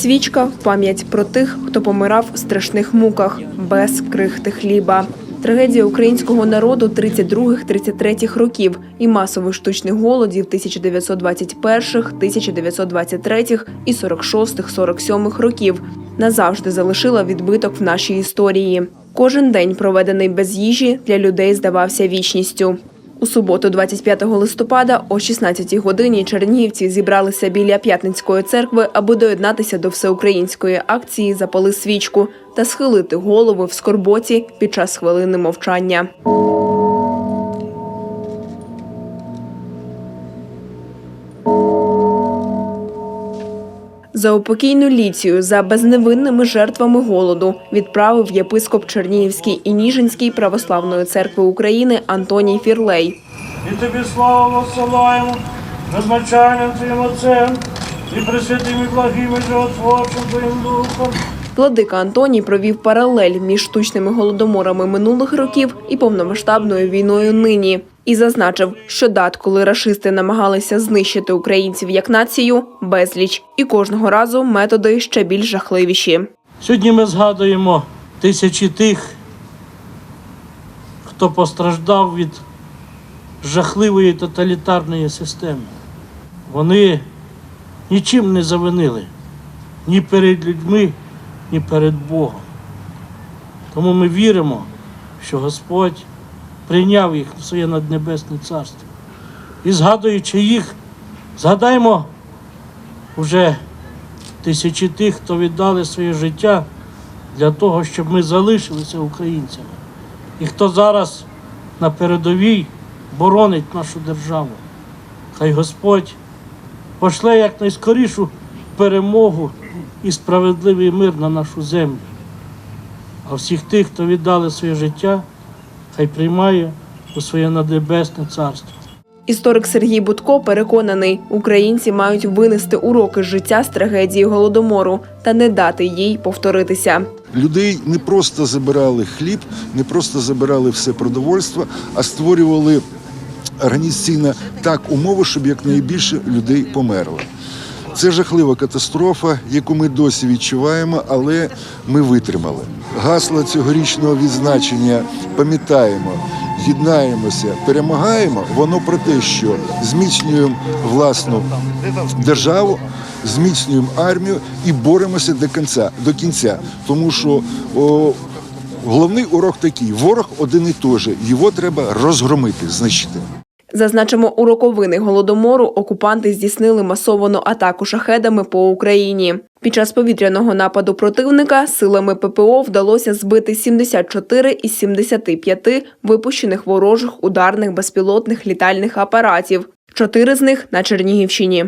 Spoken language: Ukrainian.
Свічка пам'ять про тих, хто помирав в страшних муках без крихти хліба. Трагедія українського народу 32-33 років і масових штучних голодів 1921, 1923 і 46-47 років назавжди залишила відбиток в нашій історії. Кожен день, проведений без їжі, для людей здавався вічністю. У суботу, 25 листопада, о 16 годині чернігівці зібралися біля П'ятницької церкви, аби доєднатися до всеукраїнської акції «Запали свічку» та схилити голови в скорботі під час хвилини мовчання. За упокійну ліцію за безневинними жертвами голоду відправив єпископ Чернігівський і Ніжинський православної церкви України Антоній Фірлей. І тобі славу посилаємо, назначальним твоїм Отцем, і пресвятим і благим і животворчим твоїм духом. Владика Антоній провів паралель між штучними голодоморами минулих років і повномасштабною війною нині. І зазначив, що дат, коли рашисти намагалися знищити українців як націю, безліч, і кожного разу методи ще більш жахливіші. Сьогодні ми згадуємо тисячі тих, хто постраждав від жахливої тоталітарної системи. Вони нічим не завинили ні перед людьми, ні перед Богом. Тому ми віримо, що Господь прийняв їх в своє наднебесне царство. І згадуючи їх, згадаємо уже тисячі тих, хто віддали своє життя для того, щоб ми залишилися українцями. І хто зараз на передовій боронить нашу державу. Хай Господь пошле якнайскорішу перемогу і справедливий мир на нашу землю. А всіх тих, хто віддали своє життя, хай приймає у своє наднебесне царство. Історик Сергій Будко переконаний, українці мають винести уроки з життя з трагедії голодомору та не дати їй повторитися. Людей не просто забирали хліб, не просто забирали все продовольство, а створювали організаційно так умови, щоб якнайбільше людей померло. Це жахлива катастрофа, яку ми досі відчуваємо, але ми витримали. Гасло цьогорічного відзначення пам'ятаємо, єднаємося, перемагаємо. Воно про те, що зміцнюємо власну державу, зміцнюємо армію і боремося до кінця. До кінця. Тому що о, головний урок такий: ворог один і той же. Його треба розгромити, знищити. Зазначимо, у роковини голодомору окупанти здійснили масовану атаку шахедами по Україні. Під час повітряного нападу противника силами ППО вдалося збити 74 із 75 випущених ворожих ударних безпілотних літальних апаратів. Чотири з них на Чернігівщині.